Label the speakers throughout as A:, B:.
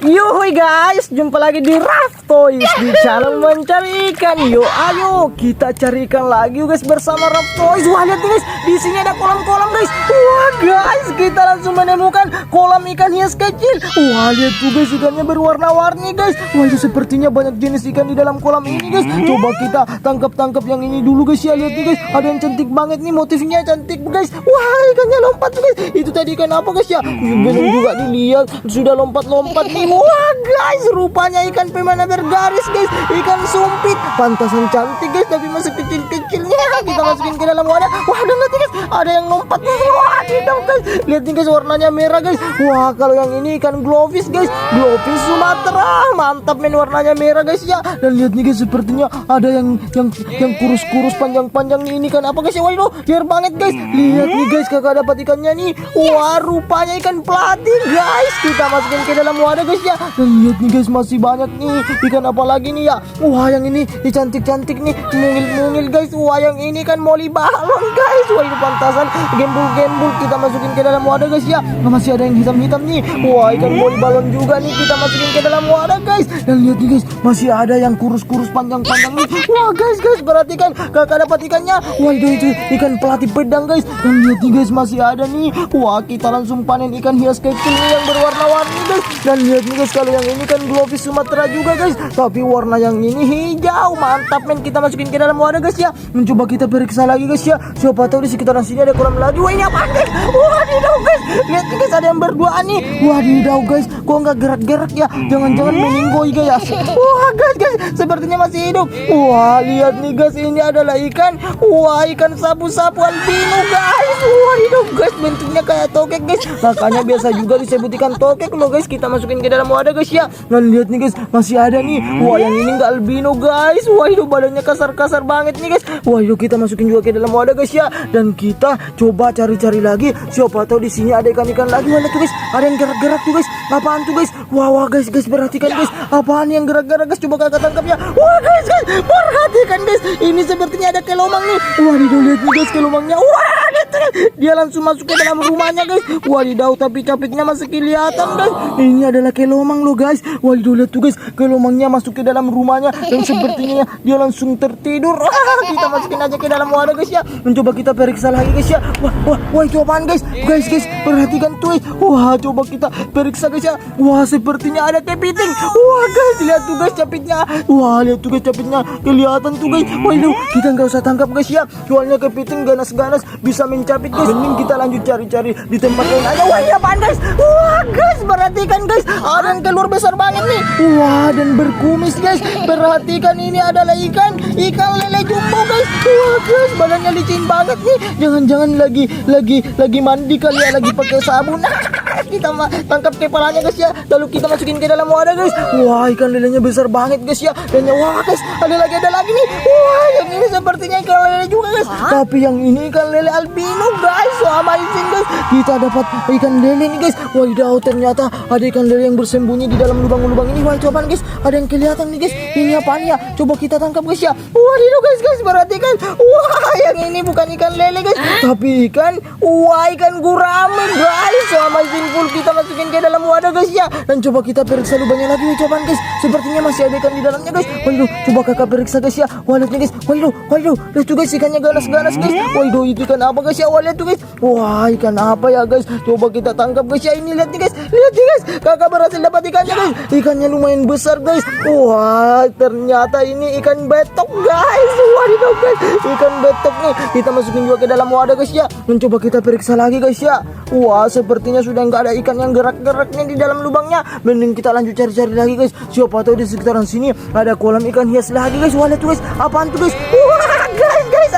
A: Yuhui guys, jumpa lagi di Raft Toys di channel mencari ikan. Yo, ayo kita cari ikan lagi guys bersama Raft Toys. Wah lihat guys, di sini ada kolam-kolam guys. Wah guys, kita langsung menemukan kolam ikan hias kecil. Wah lihat tuh guys ikannya berwarna-warni guys. Wah itu sepertinya banyak jenis ikan di dalam kolam ini guys. Coba kita tangkap-tangkap yang ini dulu guys ya. Lihat nih guys, ada yang cantik banget nih motifnya cantik guys. Wah ikannya lompat guys. Itu tadi ikan apa guys ya? Belum juga dilihat, sudah lompat-lompat nih. Wah guys, rupanya ikan pemana bergaris guys, ikan sumpit. Pantasan cantik guys, tapi masih kecil-kecilnya. Kita masukin ke dalam wadah. Wah nih, guys, ada yang lompat. Wah tidak guys, lihat nih guys warnanya merah guys. Wah kalau yang ini ikan glowfish guys, glowfish Sumatera. Mantap men warnanya merah guys ya. Dan lihat nih guys, sepertinya ada yang yang yang kurus-kurus panjang-panjang nih. Ini kan apa guys ya? Waduh, liar banget guys. Lihat nih guys, kakak dapat ikannya nih. Wah rupanya ikan platin guys. Kita masukin ke dalam wadah guys ya. Dan lihat nih guys, masih banyak nih ikan apa lagi nih ya. Wah yang ini ini cantik-cantik nih, mungil-mungil guys. Wah yang ini kan moli balon guys. Wah itu pantasan gembul-gembul kita masukin ke dalam wadah guys ya. Nah, masih ada yang hitam-hitam nih. Wah ikan moli balon juga nih kita masukin ke dalam wadah guys. Dan lihat nih guys, masih ada yang kurus-kurus panjang-panjang nih. Wah guys guys perhatikan kakak dapat ikannya. Wah itu itu ikan pelatih pedang guys. Dan lihat nih guys masih ada nih. Wah kita langsung panen ikan hias kecil yang berwarna-warni guys. Dan lihat nih guys kalau yang ini kan glowfish Sumatera juga guys. Tapi warna yang ini hijau. Mantap men kita masukin ke dalam wadah guys ya. Mencoba kita periksa lagi guys ya. Siapa tahu di sekitaran sini ada kolam lagi. Wah ini apa guys? Wah didau guys. Lihat nih guys ada yang berduaan nih. Wah didau guys. Kok nggak gerak-gerak ya? Jangan-jangan meninggoy guys. Wah guys guys sepertinya masih hidup. Wah lihat nih guys ini adalah ikan. Wah ikan sapu-sapu albino guys. Wah hidup guys bentuknya kayak tokek guys. Makanya biasa juga disebut ikan tokek loh guys. Kita masukin ke dalam wadah guys ya. Dan lihat nih guys masih ada nih. Wah yang ini nggak albino guys. Wah itu badannya kasar-kasar banget nih guys. Wah itu kita masukin juga ke dalam wadah guys ya. Dan kita coba cari-cari lagi. Siapa tahu di sini ada ikan-ikan lagi. Lihat tuh guys ada yang gerak-gerak tuh guys. Apaan tuh guys? Wah wah guys guys perhatikan guys. Apaan yang gerak-gerak guys? Coba kakak tangkap ya. Wah guys guys perhatikan guys. Ini sepertinya ada kelomang nih. Wah lihat nih guys kelomangnya. Wah. Dia langsung masuk ke dalam rumahnya guys. Wadidaw tapi capitnya masih kelihatan guys. Ini adalah kelomang loh guys. Wadidaw lihat tuh guys kelomangnya masuk ke dalam rumahnya dan sepertinya dia langsung tertidur. Kita masukin aja ke dalam wadah guys ya. Mencoba kita periksa lagi guys ya. Wah wah wah itu apaan guys? Guys guys perhatikan tuh. guys. Wah coba kita periksa guys ya. Wah sepertinya ada kepiting. Wah guys lihat tuh guys capitnya. Wah lihat tuh guys capitnya kelihatan tuh guys. Itu kita nggak usah tangkap guys ya. Soalnya kepiting ganas-ganas bisa mencapit guys. Mending kita lanjut cari-cari di tempat lain aja. Wah ini apaan guys? Wah guys perhatikan guys. Ada keluar besar banget nih. Wah dan berkumis guys. Perhatikan ini adalah ikan ikan lele jumbo guys. Wah guys badannya licin banget nih. Jangan-jangan lagi lagi lagi mandi kali ya lagi pakai sabun. Kita tangkap kepalanya guys ya. Lalu kita masukin ke dalam wadah guys. Wah ikan lelenya besar banget guys ya. Dan ya, wah guys ada lagi ada lagi nih. Wah yang ini sepertinya ikan lele juga guys. Tapi yang ini ikan lele albino guys so amazing guys. Kita dapat ikan lele nih guys. Wadidaw ternyata ada ikan lele yang bersembunyi di dalam lubang-lubang ini. Wah apaan guys? Ada yang kelihatan nih guys. Ini apaan ya? Coba kita tangkap guys ya. Wadidaw guys guys perhatikan. Wah yang ini bukan ikan lele guys. Tapi ikan wah ikan gurame guys so amazing full kita masukin ke dalam wadah guys ya. Dan coba kita periksa lubangnya lagi nih cobaan guys. Sepertinya masih ada ikan di dalamnya guys. Waduh coba kakak periksa guys ya. Wah lihat nih guys. Waduh waduh lihat tuh guys ikannya ganas-ganas guys. Waduh itu. Ikan apa guys ya? Wah lihat tuh guys. Wah ikan apa ya guys? Coba kita tangkap guys ya. Ini lihat nih guys. Lihat nih guys. Kakak berhasil dapat ikannya guys. Ikannya lumayan besar guys. Wah ternyata ini ikan betok guys guys ikan betok nih. Kita masukin juga ke dalam wadah guys ya. Dan coba kita periksa lagi guys ya. Wah sepertinya sudah nggak ada ikan yang gerak-geraknya di dalam lubangnya. Mending kita lanjut cari-cari lagi guys. Siapa tahu di sekitaran sini ada kolam ikan hias lagi guys. Wah lihat guys. Apaan tuh guys? Wah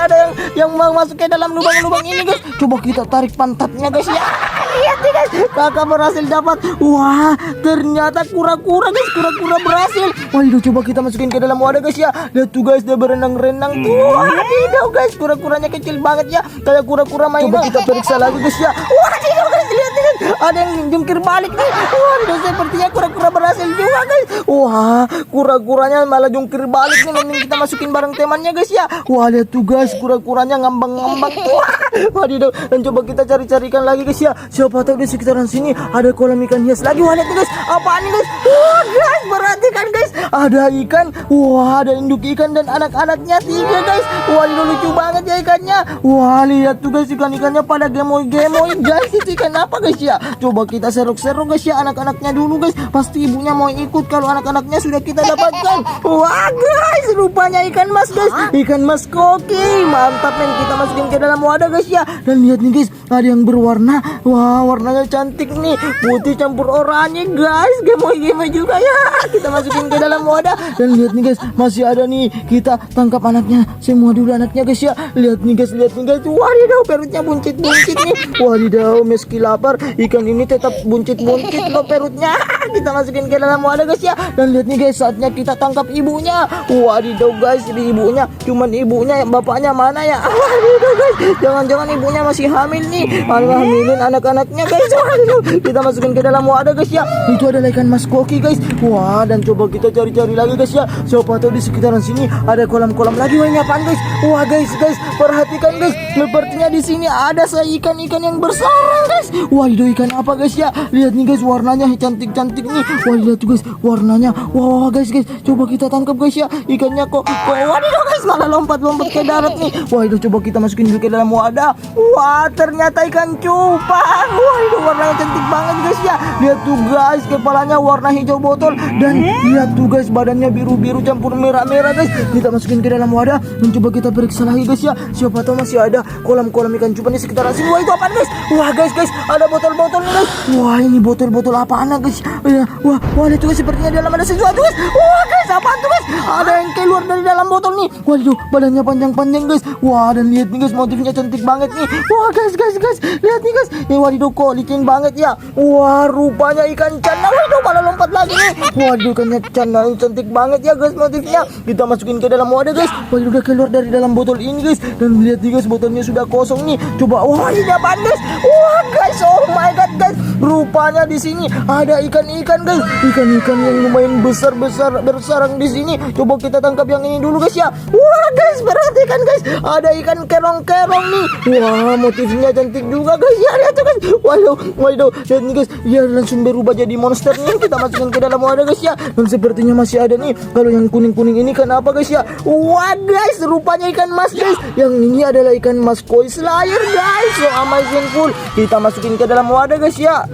A: guys ada yang yang mau masuk ke dalam lubang-lubang ini guys coba kita tarik pantatnya guys ya. Lihat nih guys kakak berhasil dapat. Wah ternyata kura-kura guys kura-kura berhasil. Waduh coba kita masukin ke dalam wadah guys ya. Lihat tuh guys dia berenang-renang tuh. Tidak guys. Kura-kuranya kecil banget ya. Kayak kura-kura mainan. Coba kita periksa lagi guys ya. Wah tidak guys lihat nih guys ada yang jungkir balik nih waduh sepertinya kura-kura berhasil juga guys Wah, kura-kuranya malah jungkir balik nih. Mending kita masukin bareng temannya guys ya. Wah, lihat tuh guys, kura-kuranya ngambang-ngambang. Wah, wadidaw. Dan coba kita cari-carikan lagi guys ya. Siapa tahu di sekitaran sini ada kolam ikan hias lagi. Wah, lihat nih guys. Apaan nih guys? Wah, guys, perhatikan guys. Ada ikan. Wah, ada induk ikan dan anak-anaknya tiga guys. Wah, lucu banget ya ikannya. Wah, lihat tuh guys ikan-ikannya pada gemoy-gemoy guys. Itu ikan apa guys ya? Coba kita seruk-seruk guys ya anak-anaknya dulu guys. Pasti ibunya mau ikut kalau anak-anaknya sudah kita dapatkan. Wah, guys, rupanya ikan mas guys. Ikan mas koki. Mantap men kita masukin ke dalam wadah guys ya. Dan lihat nih guys, ada yang berwarna. Wah, warnanya cantik nih. Putih campur oranye guys. Gemoy-gemoy juga ya. Kita masukin ke dalam wadah. Dan lihat nih guys, masih ada nih. Kita tangkap anaknya. Semua dulu anaknya guys ya. Lihat nih guys, lihat nih guys. Wadidaw, perutnya buncit-buncit nih. Wadidaw, meski lapar, ikan ini tetap buncit-buncit loh perutnya. Kita masukin ke dalam wadah guys ya. Dan lihat nih guys, saatnya kita tangkap ibunya. Wadidaw guys, ini ibunya. Cuman ibunya, bapaknya mana ya? Wadidaw guys, jangan-jangan ibunya masih hamil nih. Malah hamilin anak-anaknya guys. Wadidaw, kita masukin ke dalam wadah guys ya. Itu adalah ikan mas koki guys. Wah, dan coba kita cari-cari lagi guys ya. Siapa tahu di sekitaran sini ada kolam-kolam lagi. Wah, apaan guys? Wah guys, guys, perhatikan guys. Sepertinya di sini ada ikan-ikan yang bersarang guys. Itu ikan apa guys ya? Lihat nih guys, warnanya cantik-cantik nih. Wah, lihat tuh guys, warnanya. Wah, wah, guys, guys, coba kita tangkap guys ya. Ikannya kok, kok waduh guys, malah lompat-lompat ke darat nih. Wah, itu coba kita masukin dulu ke dalam wadah. Wah, ternyata ikan cupang. Wah, itu warnanya cantik banget guys ya. Lihat tuh guys, kepalanya warna hijau botol dan lihat tuh guys, badannya biru-biru campur merah-merah guys. Kita masukin ke dalam wadah dan coba kita periksa lagi guys ya. Siapa tahu masih ada kolam-kolam ikan cupang di sekitaran sini. Wah, itu apaan guys? Wah, guys, guys, ada botol-botol nih guys. Wah, ini botol-botol apaan guys? Ya, Wah, wah, itu guys sepertinya di dalam ada sesuatu guys. Wah, guys, apaan tuh guys? Ada yang keluar dari dalam botol nih. Waduh, badannya panjang-panjang guys. Wah, dan lihat nih guys, motifnya cantik banget nih. Wah, guys, guys, guys, lihat nih guys. Eh, waduh, kok licin banget ya. Wah, rupanya ikan cana. Waduh, malah lompat lagi nih. Waduh, ikannya cana ini cantik banget ya guys motifnya. Kita masukin ke dalam wadah guys. Waduh, udah keluar dari dalam botol ini guys. Dan lihat nih guys, botolnya sudah kosong nih. Coba, wah, ini apaan guys? Wah, guys, oh my god guys. Rupanya di sini ada ikan-ikan guys. Ikan-ikan yang lumayan besar-besar bersarang di sini. Coba kita tangkap yang ini dulu guys ya. Wah, guys, perhatikan guys. Ada ikan kerong-kerong nih. Wah, motifnya cantik juga guys. Ya, lihat tuh guys. Waduh, waduh. Lihat nih guys. Ya langsung berubah jadi monster nih. Kita masukin ke dalam wadah guys ya. Dan sepertinya masih ada nih. Kalau yang kuning-kuning ini kenapa guys ya? Wah, guys, rupanya ikan mas guys. Yang ini adalah ikan mas koi slayer guys. So amazing full. Kita masukin ke dalam wadah guys ya.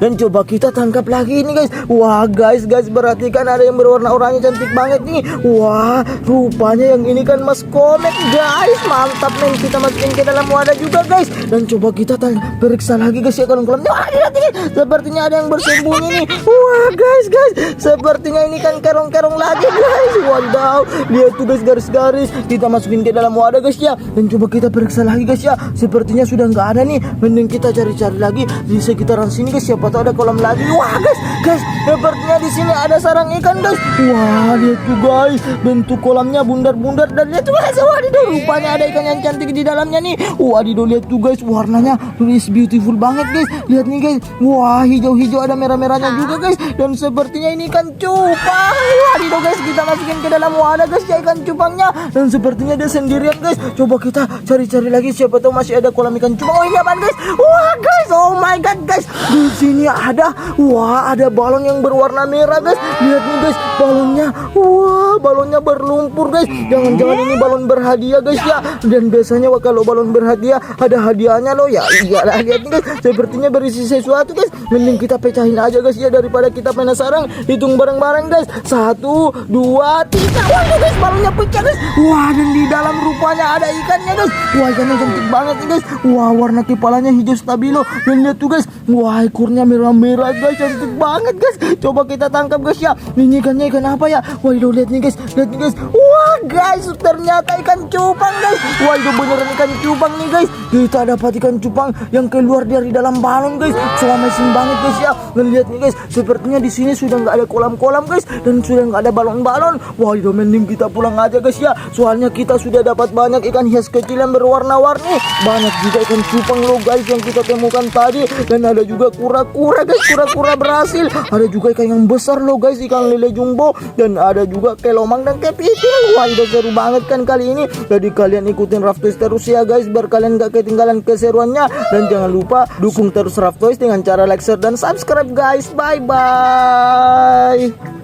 A: Dan coba kita tangkap lagi ini guys. Wah guys guys perhatikan ada yang berwarna oranye cantik banget nih. Wah rupanya yang ini kan mas komet guys. Mantap men. Kita masukin ke dalam wadah juga guys. Dan coba kita periksa lagi guys ya kolam-kolamnya Wah lihat ini. Sepertinya ada yang bersembunyi nih. Wah guys guys. Sepertinya ini kan kerong-kerong lagi guys. Wadaw lihat tuh guys garis-garis. Kita masukin ke dalam wadah guys ya. Dan coba kita periksa lagi guys ya. Sepertinya sudah nggak ada nih. Mending kita cari-cari lagi di sekitaran sini guys Siapa tahu ada kolam lagi. Wah guys guys sepertinya di sini ada sarang ikan guys. Wah lihat tuh guys Bentuk kolamnya bundar-bundar Dan lihat tuh guys Wadidaw rupanya ada ikan yang cantik di dalamnya nih. Wadidaw lihat tuh guys Warnanya is beautiful banget guys. Lihat nih guys Wah hijau-hijau ada merah-merahnya juga guys. Dan sepertinya ini ikan cupang. Wadidaw guys kita masukin ke dalam wadah guys ya ikan cupangnya. Dan sepertinya dia sendirian guys. Coba kita cari-cari lagi siapa tahu masih ada kolam ikan cupang. Oh ini apaan guys. Wah guys oh my god guys. Di ada. Wah ada balon yang berwarna merah guys. Lihat nih guys balonnya. Wah balonnya berlumpur guys. Jangan-jangan ini balon berhadiah guys ya. Dan biasanya wah, kalau balon berhadiah Ada hadiahnya loh. Ya Iyalah lihat nih guys. Sepertinya berisi sesuatu guys. Mending kita pecahin aja guys ya Daripada kita penasaran. Hitung bareng-bareng guys. Satu Dua Tiga. Wah guys balonnya pecah guys. Wah dan di dalam rupanya ada ikannya guys. Wah ikannya cantik banget nih guys. Wah warna kepalanya hijau stabilo. Dan lihat tuh guys. Wah ekornya merah-merah guys. Cantik banget guys. Coba kita tangkap guys ya. Ini ikannya ikan apa ya? Wah lihat nih guys Lihat nih guys Wah guys, ternyata ikan cupang guys. Itu beneran ikan cupang nih guys. Kita dapat ikan cupang yang keluar dari dalam balon guys. So amazing banget guys ya. Ngeliat nih guys, sepertinya di sini sudah nggak ada kolam-kolam guys dan sudah nggak ada balon-balon. Itu mending kita pulang aja guys ya. Soalnya kita sudah dapat banyak ikan hias kecil yang berwarna-warni. Banyak juga ikan cupang loh guys yang kita temukan tadi dan ada juga kura-kura guys, kura-kura berhasil. Ada juga ikan yang besar loh guys, ikan lele jumbo dan ada juga kelomang dan kepiting. Wah itu seru banget kan kali ini. Jadi kalian ikutin Raftoys terus ya guys biar kalian gak ketinggalan keseruannya dan jangan lupa dukung terus Raftoys dengan cara like, share dan subscribe guys. Bye bye.